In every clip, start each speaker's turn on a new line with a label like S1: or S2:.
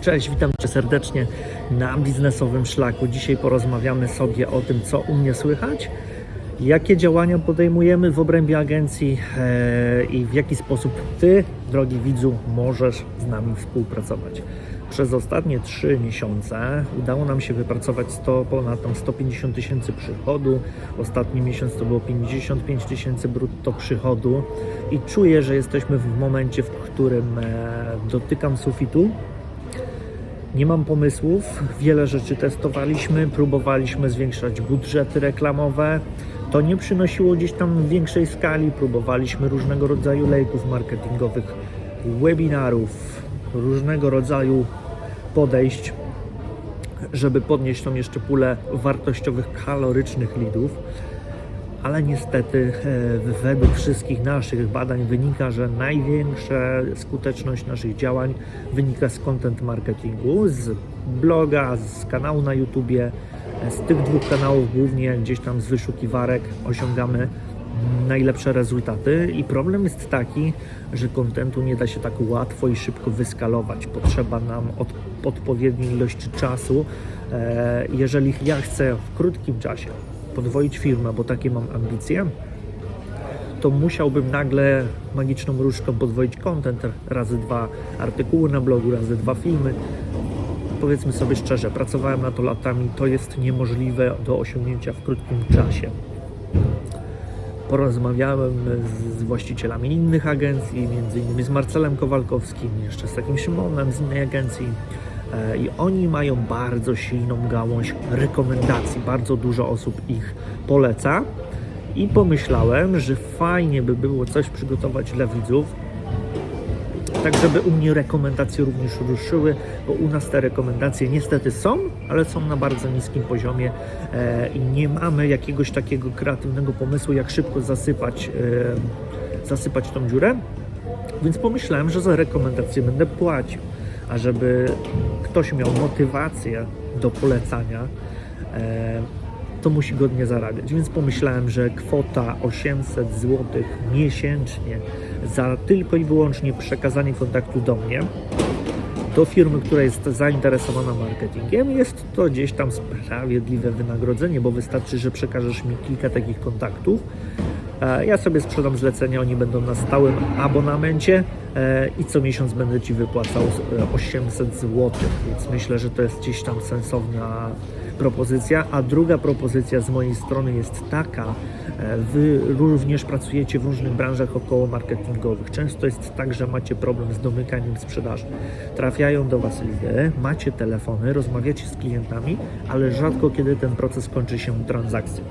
S1: Cześć, witam Cię serdecznie na biznesowym szlaku. Dzisiaj porozmawiamy sobie o tym, co u mnie słychać, jakie działania podejmujemy w obrębie agencji e, i w jaki sposób Ty, drogi widzu, możesz z nami współpracować. Przez ostatnie 3 miesiące udało nam się wypracować 100, ponad tam 150 tysięcy przychodu. Ostatni miesiąc to było 55 tysięcy brutto przychodu i czuję, że jesteśmy w momencie, w którym e, dotykam sufitu. Nie mam pomysłów, wiele rzeczy testowaliśmy, próbowaliśmy zwiększać budżety reklamowe. To nie przynosiło gdzieś tam większej skali. Próbowaliśmy różnego rodzaju lejków marketingowych, webinarów, różnego rodzaju podejść, żeby podnieść tą jeszcze pulę wartościowych, kalorycznych lidów. Ale niestety e, według wszystkich naszych badań wynika, że największa skuteczność naszych działań wynika z content marketingu, z bloga, z kanału na YouTubie. E, Z tych dwóch kanałów głównie gdzieś tam z wyszukiwarek osiągamy najlepsze rezultaty i problem jest taki, że kontentu nie da się tak łatwo i szybko wyskalować. Potrzeba nam od, odpowiedniej ilości czasu. E, Jeżeli ja chcę w krótkim czasie podwoić firmę, bo takie mam ambicje, to musiałbym nagle magiczną różdżką podwoić content razy dwa artykuły na blogu, razy dwa filmy. Powiedzmy sobie szczerze, pracowałem na to latami, to jest niemożliwe do osiągnięcia w krótkim czasie. Porozmawiałem z, właścicielami innych agencji, między innymi z Marcelem Kowalkowskim, jeszcze z takim Szymonem z innej agencji. E, I oni mają bardzo silną gałąź rekomendacji. Bardzo dużo osób ich poleca. I pomyślałem, że fajnie by było coś przygotować dla widzów, tak żeby u mnie rekomendacje również ruszyły, bo u nas te rekomendacje niestety są, ale są na bardzo niskim poziomie e, i nie mamy jakiegoś takiego kreatywnego pomysłu, jak szybko zasypać, e, zasypać tą dziurę. Więc pomyślałem, że za rekomendacje będę płacił, a żeby ktoś miał motywację do polecania, e, to musi godnie zarabiać. Więc pomyślałem, że kwota 800 zł miesięcznie za tylko i wyłącznie przekazanie kontaktu do mnie, do firmy, która jest zainteresowana marketingiem, jest to gdzieś tam sprawiedliwe wynagrodzenie, bo wystarczy, że przekażesz mi kilka takich kontaktów. E, Ja sobie sprzedam zlecenia, oni będą na stałym abonamencie e, i co miesiąc będę Ci wypłacał e, 800 zł, więc myślę, że to jest gdzieś tam sensowna propozycja. A druga propozycja z mojej strony jest taka, e, Wy również pracujecie w różnych branżach około marketingowych. Często jest tak, że macie problem z domykaniem sprzedaży. Trafiają do Was lidy, macie telefony, rozmawiacie z klientami, ale rzadko kiedy ten proces kończy się transakcją.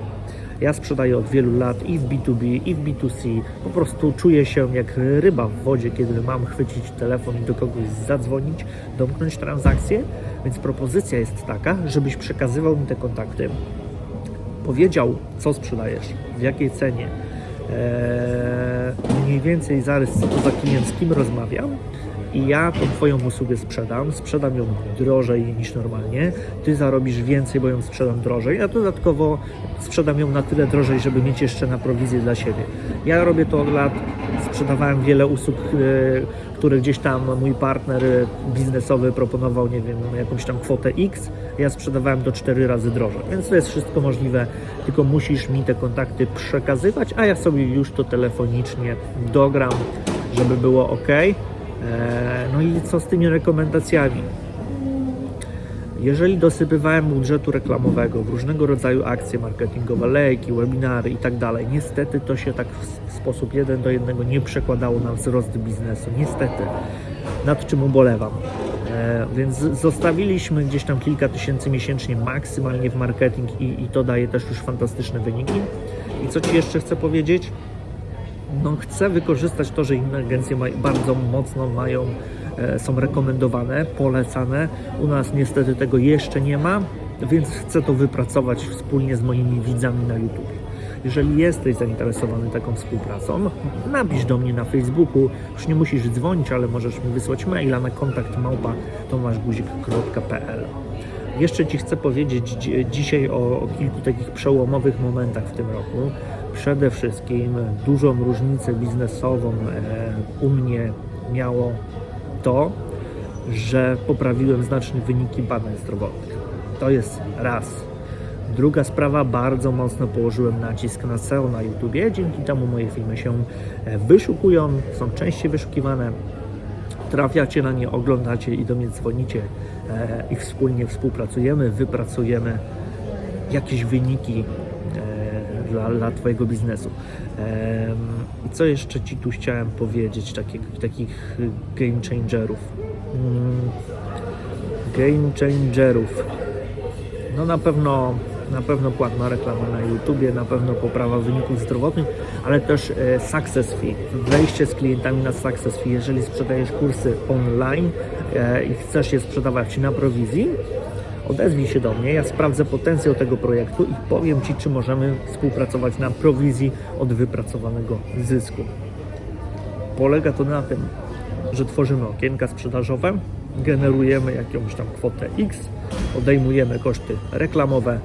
S1: Ja sprzedaję od wielu lat i w B2B, i w B2C. Po prostu czuję się jak ryba w wodzie, kiedy mam chwycić telefon i do kogoś zadzwonić, domknąć transakcję. Więc propozycja jest taka, żebyś przekazywał mi te kontakty, powiedział, co sprzedajesz, w jakiej cenie, eee, mniej więcej zarys, co to za klient, z kim rozmawiam i ja tą Twoją usługę sprzedam, sprzedam ją drożej niż normalnie, Ty zarobisz więcej, bo ją sprzedam drożej, a dodatkowo sprzedam ją na tyle drożej, żeby mieć jeszcze na prowizję dla siebie. Ja robię to od lat, sprzedawałem wiele usług, e, które gdzieś tam mój partner e, biznesowy proponował, nie wiem, jakąś tam kwotę X, ja sprzedawałem to 4 razy drożej, więc to jest wszystko możliwe, tylko musisz mi te kontakty przekazywać, a ja sobie już to telefonicznie dogram, żeby było ok. No i co z tymi rekomendacjami? Jeżeli dosypywałem budżetu reklamowego w różnego rodzaju akcje marketingowe, lejki, webinary i tak niestety to się tak w sposób jeden do jednego nie przekładało na wzrost biznesu. Niestety, nad czym ubolewam. E, więc zostawiliśmy gdzieś tam kilka tysięcy miesięcznie maksymalnie w marketing i, i to daje też już fantastyczne wyniki. I co Ci jeszcze chcę powiedzieć? No, chcę wykorzystać to, że inne agencje maj, bardzo mocno mają, e, są rekomendowane, polecane. U nas niestety tego jeszcze nie ma, więc chcę to wypracować wspólnie z moimi widzami na YouTube. Jeżeli jesteś zainteresowany taką współpracą, napisz do mnie na Facebooku. Już nie musisz dzwonić, ale możesz mi wysłać maila na kontakt małpa tomaszguzik.pl. Jeszcze Ci chcę powiedzieć dzi- dzisiaj o, o kilku takich przełomowych momentach w tym roku. Przede wszystkim dużą różnicę biznesową e, u mnie miało to, że poprawiłem znacznie wyniki badań zdrowotnych. To jest raz. Druga sprawa, bardzo mocno położyłem nacisk na SEO na YouTubie, dzięki temu moje filmy się e, wyszukują, są częściej wyszukiwane, trafiacie na nie, oglądacie i do mnie dzwonicie i wspólnie współpracujemy, wypracujemy jakieś wyniki e, dla, dla Twojego biznesu. Em, I co jeszcze Ci tu chciałem powiedzieć, takich, takich game changerów? Mm, game changerów. No na pewno, na pewno płatna reklama na YouTubie, na pewno poprawa wyników zdrowotnych, ale też e, success fee, wejście z klientami na success fee. Jeżeli sprzedajesz kursy online e, i chcesz je sprzedawać na prowizji, odezwij się do mnie, ja sprawdzę potencjał tego projektu i powiem Ci, czy możemy współpracować na prowizji od wypracowanego zysku. Polega to na tym, że tworzymy okienka sprzedażowe, generujemy jakąś tam kwotę X, odejmujemy koszty reklamowe e,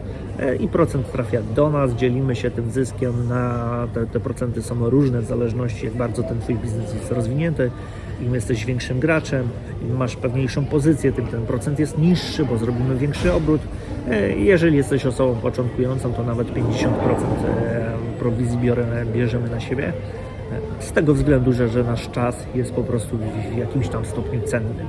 S1: i procent trafia do nas, dzielimy się tym zyskiem na te, te procenty są różne w zależności jak bardzo ten Twój biznes jest rozwinięty. Im jesteś większym graczem, im masz pewniejszą pozycję, tym ten procent jest niższy, bo zrobimy większy obrót. E, Jeżeli jesteś osobą początkującą, to nawet 50% e, prowizji biorę, bierzemy na siebie. Z tego względu, że, że nasz czas jest po prostu w jakimś tam stopniu cenny.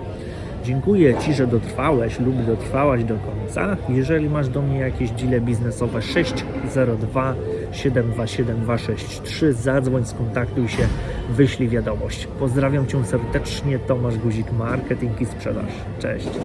S1: Dziękuję Ci, że dotrwałeś lub dotrwałaś do końca. Jeżeli masz do mnie jakieś deale biznesowe 602 727 263, zadzwoń, skontaktuj się, wyślij wiadomość. Pozdrawiam Cię serdecznie, Tomasz Guzik, Marketing i Sprzedaż. Cześć.